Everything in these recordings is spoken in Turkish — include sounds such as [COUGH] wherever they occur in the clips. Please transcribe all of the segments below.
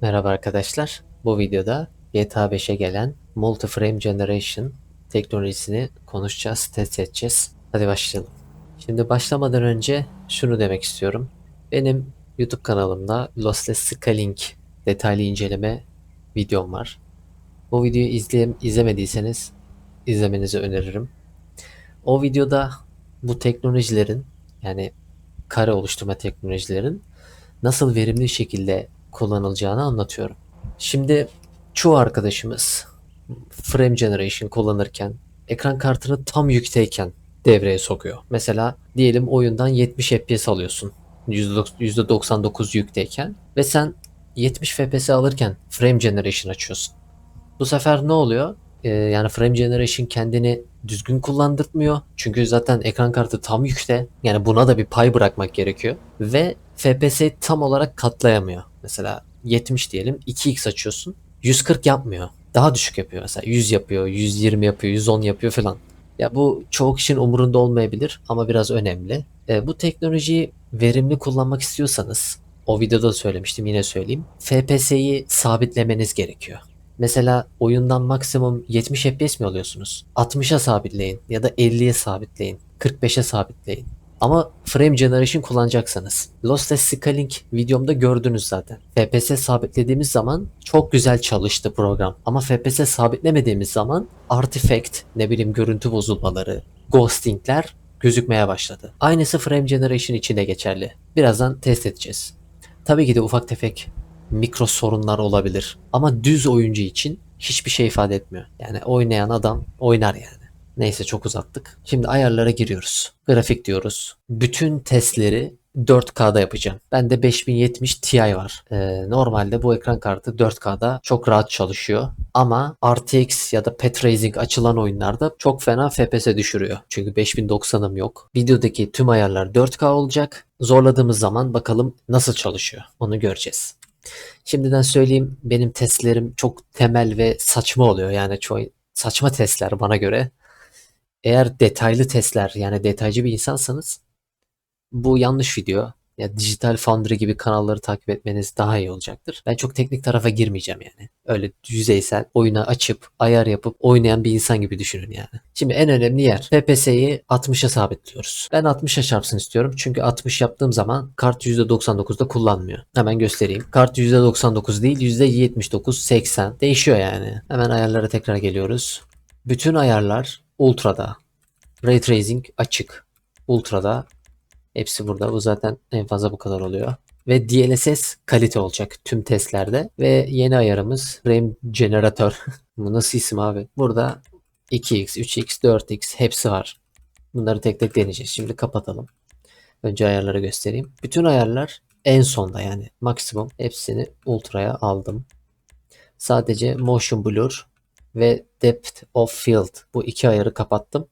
Merhaba arkadaşlar. Bu videoda GTA 5'e gelen Multi-Frame Generation teknolojisini konuşacağız, test edeceğiz. Hadi başlayalım. Şimdi başlamadan önce şunu demek istiyorum. Benim YouTube kanalımda Lossless Scaling detaylı inceleme videom var. Bu videoyu izleyem izlemediyseniz izlemenizi öneririm. O videoda bu teknolojilerin yani kare oluşturma teknolojilerin nasıl verimli şekilde kullanılacağını anlatıyorum. Şimdi çoğu arkadaşımız frame generation kullanırken ekran kartını tam yükteyken devreye sokuyor. Mesela diyelim oyundan 70 FPS alıyorsun. %99 yükteyken ve sen 70 FPS alırken frame generation açıyorsun. Bu sefer ne oluyor? Ee, yani frame generation kendini düzgün kullandırtmıyor. Çünkü zaten ekran kartı tam yükte. Yani buna da bir pay bırakmak gerekiyor. Ve FPS'yi tam olarak katlayamıyor. Mesela 70 diyelim 2x açıyorsun. 140 yapmıyor. Daha düşük yapıyor mesela. 100 yapıyor, 120 yapıyor, 110 yapıyor falan. Ya bu çoğu kişinin umurunda olmayabilir ama biraz önemli. E, bu teknolojiyi verimli kullanmak istiyorsanız o videoda da söylemiştim yine söyleyeyim. FPS'yi sabitlemeniz gerekiyor. Mesela oyundan maksimum 70 FPS mi alıyorsunuz? 60'a sabitleyin ya da 50'ye sabitleyin. 45'e sabitleyin. Ama frame generation kullanacaksanız. Lossless Scaling videomda gördünüz zaten. FPS sabitlediğimiz zaman çok güzel çalıştı program. Ama FPS sabitlemediğimiz zaman artifact, ne bileyim görüntü bozulmaları, ghostingler gözükmeye başladı. Aynısı frame generation için de geçerli. Birazdan test edeceğiz. Tabii ki de ufak tefek mikro sorunlar olabilir. Ama düz oyuncu için hiçbir şey ifade etmiyor. Yani oynayan adam oynar yani. Neyse çok uzattık. Şimdi ayarlara giriyoruz. Grafik diyoruz. Bütün testleri 4K'da yapacağım. Bende 5070 Ti var. Ee, normalde bu ekran kartı 4K'da çok rahat çalışıyor. Ama RTX ya da Path Tracing açılan oyunlarda çok fena FPS düşürüyor. Çünkü 5090'ım yok. Videodaki tüm ayarlar 4K olacak. Zorladığımız zaman bakalım nasıl çalışıyor. Onu göreceğiz. Şimdiden söyleyeyim benim testlerim çok temel ve saçma oluyor. Yani çok saçma testler bana göre. Eğer detaylı testler yani detaycı bir insansanız bu yanlış video. Ya Digital Foundry gibi kanalları takip etmeniz daha iyi olacaktır. Ben çok teknik tarafa girmeyeceğim yani. Öyle yüzeysel oyuna açıp ayar yapıp oynayan bir insan gibi düşünün yani. Şimdi en önemli yer FPS'yi 60'a sabitliyoruz. Ben 60'a çarpsın istiyorum. Çünkü 60 yaptığım zaman kart %99'da kullanmıyor. Hemen göstereyim. Kart %99 değil %79 80 değişiyor yani. Hemen ayarlara tekrar geliyoruz. Bütün ayarlar Ultra'da. Ray Tracing açık. Ultra'da. Hepsi burada. Bu zaten en fazla bu kadar oluyor. Ve DLSS kalite olacak tüm testlerde. Ve yeni ayarımız Frame Generator. [LAUGHS] bu nasıl isim abi? Burada 2x, 3x, 4x hepsi var. Bunları tek tek deneyeceğiz. Şimdi kapatalım. Önce ayarları göstereyim. Bütün ayarlar en sonda yani maksimum hepsini ultra'ya aldım. Sadece motion blur ve depth of field bu iki ayarı kapattım.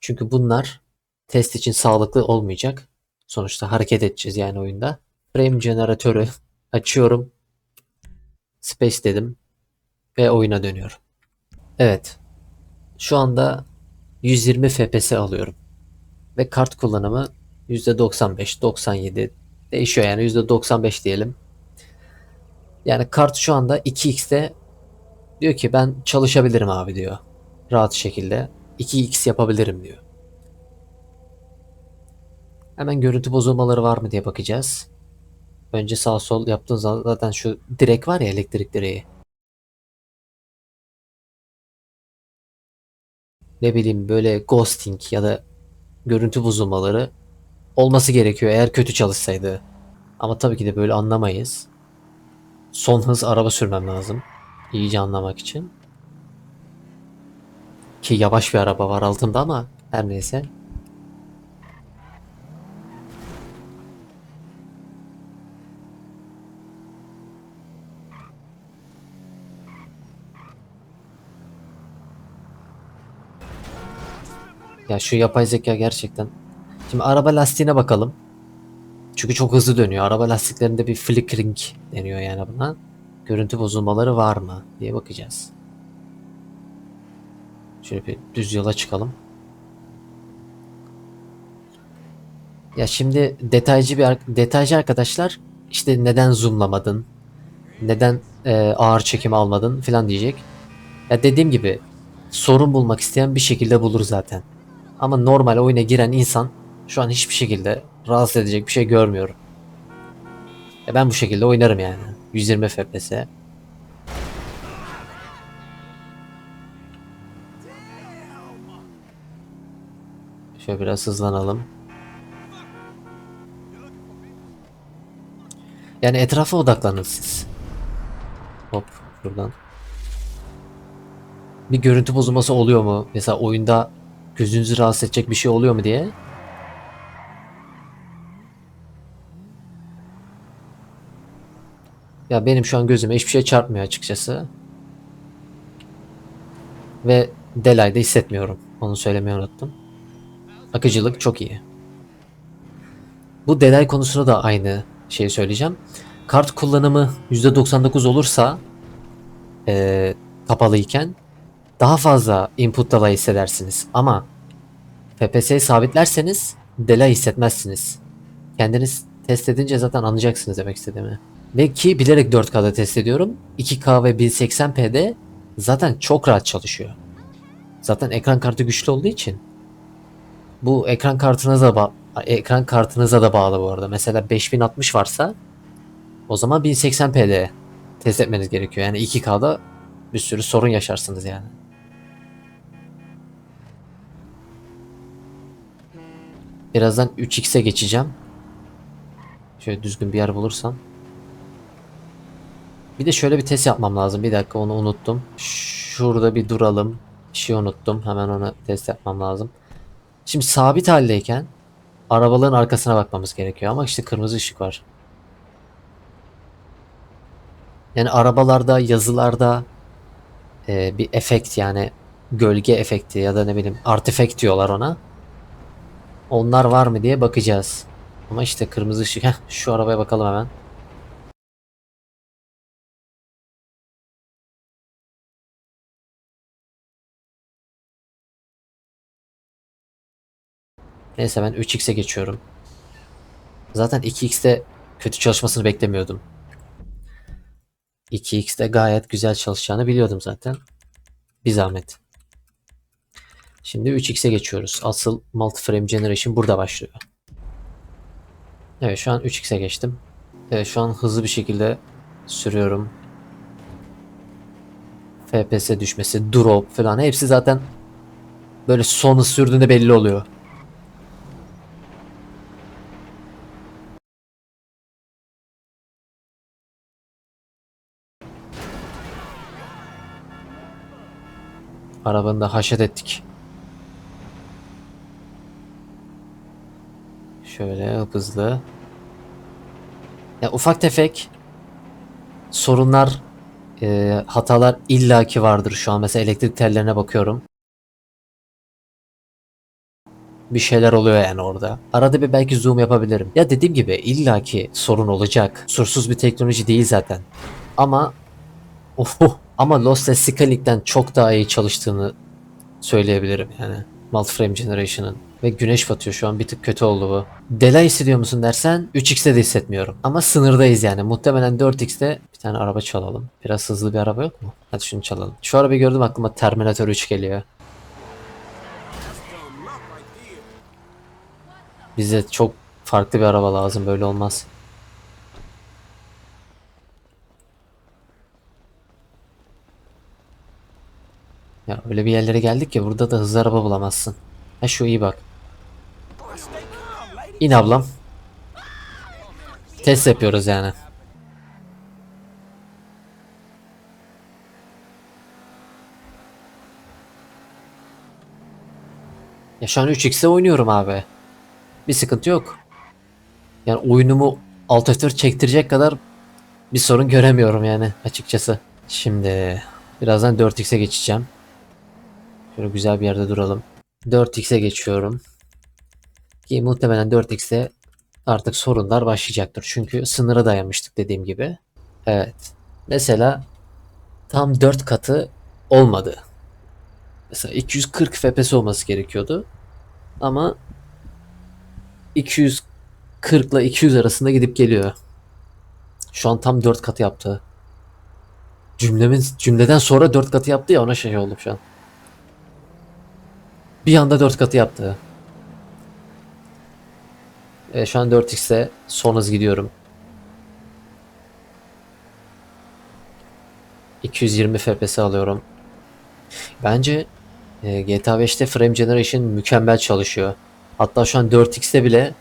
Çünkü bunlar test için sağlıklı olmayacak. Sonuçta hareket edeceğiz yani oyunda. Frame jeneratörü [LAUGHS] açıyorum. Space dedim ve oyuna dönüyorum. Evet. Şu anda 120 FPS alıyorum. Ve kart kullanımı %95, 97 değişiyor yani %95 diyelim. Yani kart şu anda 2x'te diyor ki ben çalışabilirim abi diyor. Rahat şekilde 2x yapabilirim diyor. Hemen görüntü bozulmaları var mı diye bakacağız. Önce sağ sol yaptığın zaman zaten şu direk var ya elektrik direği. Ne bileyim böyle ghosting ya da görüntü bozulmaları olması gerekiyor eğer kötü çalışsaydı. Ama tabii ki de böyle anlamayız. Son hız araba sürmem lazım. İyice anlamak için. Ki yavaş bir araba var altında ama her neyse. Ya şu yapay zeka gerçekten. Şimdi araba lastiğine bakalım. Çünkü çok hızlı dönüyor. Araba lastiklerinde bir flickering deniyor yani buna. Görüntü bozulmaları var mı diye bakacağız. Şöyle bir düz yola çıkalım. Ya şimdi detaycı bir detaycı arkadaşlar işte neden zoomlamadın? Neden e, ağır çekim almadın falan diyecek. Ya dediğim gibi sorun bulmak isteyen bir şekilde bulur zaten. Ama normal oyuna giren insan şu an hiçbir şekilde rahatsız edecek bir şey görmüyorum. Ya ben bu şekilde oynarım yani. 120 FPS. Şöyle biraz hızlanalım. Yani etrafa odaklanın siz. Hop buradan. Bir görüntü bozulması oluyor mu? Mesela oyunda gözünüzü rahatsız edecek bir şey oluyor mu diye. Ya benim şu an gözüme hiçbir şey çarpmıyor açıkçası. Ve Delay'da hissetmiyorum. Onu söylemeyi unuttum. Akıcılık çok iyi. Bu Delay konusunda da aynı şeyi söyleyeceğim. Kart kullanımı %99 olursa eee kapalı iken daha fazla input delay hissedersiniz. Ama FPS'yi sabitlerseniz delay hissetmezsiniz. Kendiniz test edince zaten anlayacaksınız demek istediğimi. Ve ki bilerek 4K'da test ediyorum. 2K ve 1080p'de zaten çok rahat çalışıyor. Zaten ekran kartı güçlü olduğu için. Bu ekran kartınıza ba- ekran kartınıza da bağlı bu arada. Mesela 5060 varsa o zaman 1080p'de test etmeniz gerekiyor. Yani 2K'da bir sürü sorun yaşarsınız yani. Birazdan 3x'e geçeceğim. Şöyle düzgün bir yer bulursam. Bir de şöyle bir test yapmam lazım. Bir dakika onu unuttum. Şurada bir duralım. Bir şey unuttum. Hemen onu test yapmam lazım. Şimdi sabit haldeyken arabaların arkasına bakmamız gerekiyor ama işte kırmızı ışık var. Yani arabalarda, yazılarda e, bir efekt yani gölge efekti ya da ne bileyim artifact diyorlar ona. Onlar var mı diye bakacağız. Ama işte kırmızı ışık. Heh, şu arabaya bakalım hemen. Neyse ben 3x'e geçiyorum. Zaten 2x'te kötü çalışmasını beklemiyordum. 2x'te gayet güzel çalışacağını biliyordum zaten. Bir zahmet. Şimdi 3x'e geçiyoruz. Asıl multiframe generation burada başlıyor. Evet şu an 3x'e geçtim. Evet şu an hızlı bir şekilde sürüyorum. FPS düşmesi, drop falan hepsi zaten böyle son hız sürdüğünde belli oluyor. Arabanı da haşet ettik. Şöyle hızlı. Ya ufak tefek sorunlar, e, hatalar illaki vardır şu an. Mesela elektrik tellerine bakıyorum. Bir şeyler oluyor yani orada. Arada bir belki zoom yapabilirim. Ya dediğim gibi illaki sorun olacak. Sursuz bir teknoloji değil zaten. Ama [LAUGHS] Oho, ama Lost ve Scaling'den çok daha iyi çalıştığını söyleyebilirim yani. Multiframe Generation'ın. Ve güneş batıyor şu an bir tık kötü oldu bu. Delay hissediyor musun dersen 3x'te de hissetmiyorum. Ama sınırdayız yani. Muhtemelen 4x'te bir tane araba çalalım. Biraz hızlı bir araba yok mu? Hadi şunu çalalım. Şu arabayı gördüm aklıma Terminator 3 geliyor. Bize çok farklı bir araba lazım böyle olmaz. Ya öyle bir yerlere geldik ki burada da hızlı araba bulamazsın. Ha şu iyi bak. İn ablam. Test yapıyoruz yani. Ya şu an 3x'e oynuyorum abi. Bir sıkıntı yok. Yani oyunumu alt F4 çektirecek kadar bir sorun göremiyorum yani açıkçası. Şimdi birazdan 4x'e geçeceğim. Şöyle güzel bir yerde duralım. 4x'e geçiyorum. Ki muhtemelen 4x'e artık sorunlar başlayacaktır. Çünkü sınıra dayanmıştık dediğim gibi. Evet. Mesela tam 4 katı olmadı. Mesela 240 FPS olması gerekiyordu. Ama 240 ile 200 arasında gidip geliyor. Şu an tam 4 katı yaptı. cümlemin cümleden sonra 4 katı yaptı ya ona şey oldum şu an. Bir anda 4 katı yaptı. E, şu an 4x'e son hız gidiyorum. 220 FPS alıyorum. Bence e, GTA 5'te frame generation mükemmel çalışıyor. Hatta şu an 4x'te bile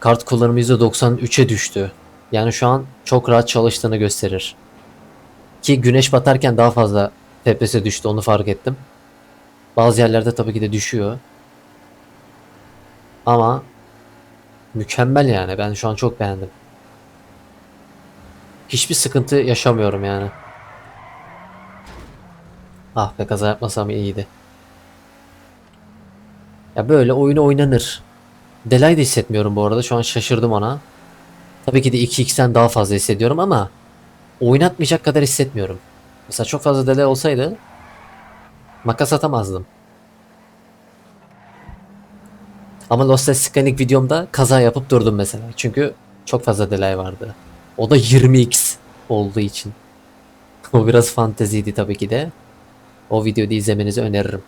kart kullanımı %93'e düştü. Yani şu an çok rahat çalıştığını gösterir. Ki güneş batarken daha fazla FPS düştü onu fark ettim. Bazı yerlerde tabii ki de düşüyor. Ama mükemmel yani ben şu an çok beğendim. Hiçbir sıkıntı yaşamıyorum yani. Ah be kaza yapmasam iyiydi. Ya böyle oyunu oynanır. Delay de hissetmiyorum bu arada. Şu an şaşırdım ona. Tabii ki de 2x'ten daha fazla hissediyorum ama oynatmayacak kadar hissetmiyorum. Mesela çok fazla delay olsaydı makas atamazdım. Ama Lost Scanning videomda kaza yapıp durdum mesela. Çünkü çok fazla delay vardı. O da 20x olduğu için. [LAUGHS] o biraz fanteziydi tabii ki de. O videoyu izlemenizi öneririm.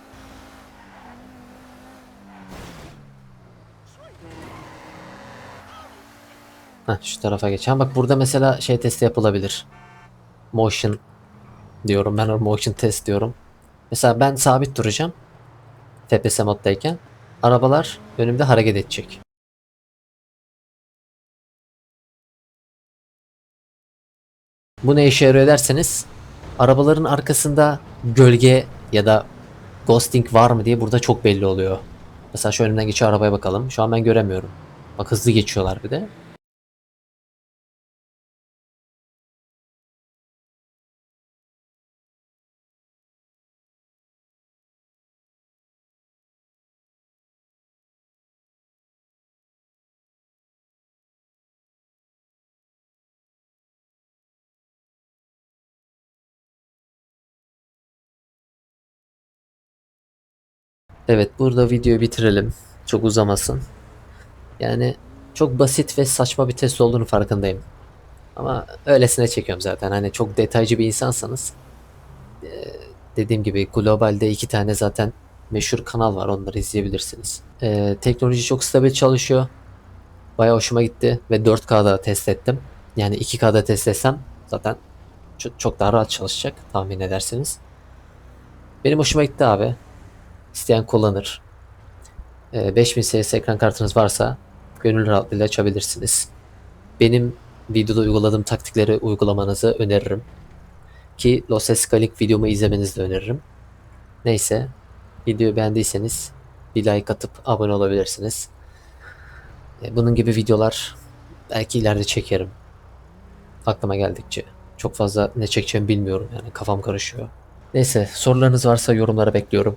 Heh, şu tarafa geçelim. Bak burada mesela şey testi yapılabilir. Motion diyorum. Ben motion test diyorum. Mesela ben sabit duracağım. FPS moddayken. Arabalar önümde hareket edecek. Bu ne işe yarıyor derseniz arabaların arkasında gölge ya da ghosting var mı diye burada çok belli oluyor. Mesela şu önümden geçiyor arabaya bakalım. Şu an ben göremiyorum. Bak hızlı geçiyorlar bir de. Evet burada videoyu bitirelim. Çok uzamasın. Yani çok basit ve saçma bir test olduğunu farkındayım. Ama öylesine çekiyorum zaten. Hani çok detaycı bir insansanız eee, dediğim gibi globalde iki tane zaten meşhur kanal var. Onları izleyebilirsiniz. Eee, teknoloji çok stabil çalışıyor. Bayağı hoşuma gitti ve 4K'da test ettim. Yani 2K'da test etsem zaten çok daha rahat çalışacak tahmin edersiniz. Benim hoşuma gitti abi. İsteyen kullanır. Ee, 5000 series ekran kartınız varsa gönül rahatlığıyla açabilirsiniz. Benim videoda uyguladığım taktikleri uygulamanızı öneririm. Ki Los Escalic videomu izlemenizi de öneririm. Neyse, videoyu beğendiyseniz bir like atıp abone olabilirsiniz. Ee, Bunun gibi videolar belki ileride çekerim. Aklıma geldikçe. Çok fazla ne çekeceğimi bilmiyorum yani kafam karışıyor. Neyse sorularınız varsa yorumlara bekliyorum.